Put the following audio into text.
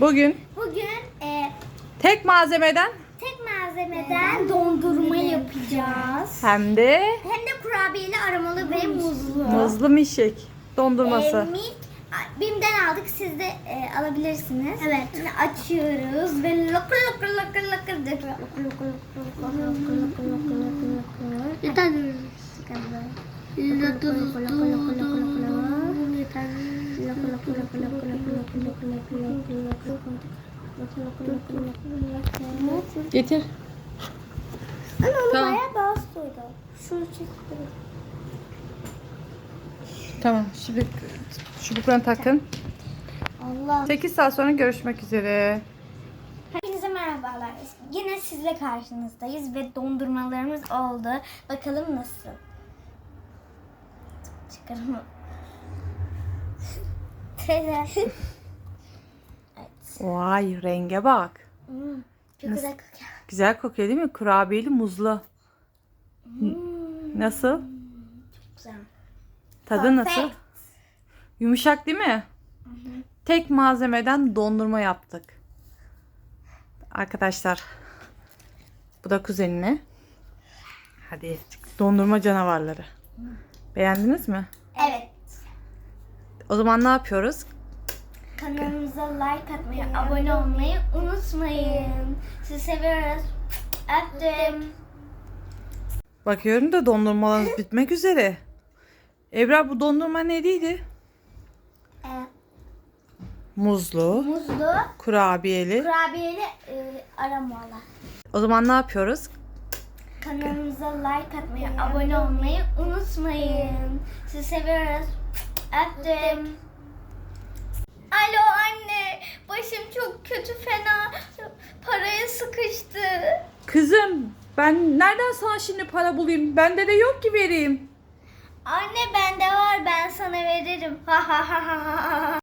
Bugün Bugün e, tek malzemeden tek malzemeden dondurma yapacağız. hem de Hem de kurabiyeli aromalı ve muzlu. muzlu mişek E, dondurması. milk a, Bim'den aldık. Siz de e, alabilirsiniz. Evet. Şimdi açıyoruz ve lokur lokur lokur lokur de- lokur lokur lokur lokur lokur lokur lokur lokur lokur. Yeter. Lokur lokur lokur lokur lokur lokur lokur. Getir. Ama onu Tamam. bayağı bastıydı. Şunu çekti. Tamam şimdi çubuklarını takın. Allah. 8 saat sonra görüşmek üzere. Hepinize merhabalar. Yine sizle karşınızdayız ve dondurmalarımız oldu. Bakalım nasıl? Çıkarım. Teyze. Vay renge bak. Hmm, çok güzel kokuyor. Güzel kokuyor değil mi? Kurabiyeli muzlu. Nasıl? Güzel. Tadı nasıl? Perfect. Yumuşak değil mi? Tek malzemeden dondurma yaptık. Arkadaşlar. Bu da kuzenine. Hadi dondurma canavarları. Beğendiniz mi? Evet. O zaman ne yapıyoruz? Kanalımıza like atmayı, abone olmayı unutmayın. Sizi seviyoruz. Öptüm. Bakıyorum da dondurmalarımız bitmek üzere. Ebrar bu dondurma neydi? Ee, Muzlu, muzlu, kurabiyeli. kurabiyeli e, aromalı. O zaman ne yapıyoruz? Kanalımıza like atmayı, abone olmayı unutmayın. Sizi seviyoruz. Öptüm. Alo anne, başım çok kötü fena. Paraya sıkıştı. Kızım ben nereden sana şimdi para bulayım? Bende de yok ki vereyim. Anne bende var ben sana veririm. Ha ha ha ha ha.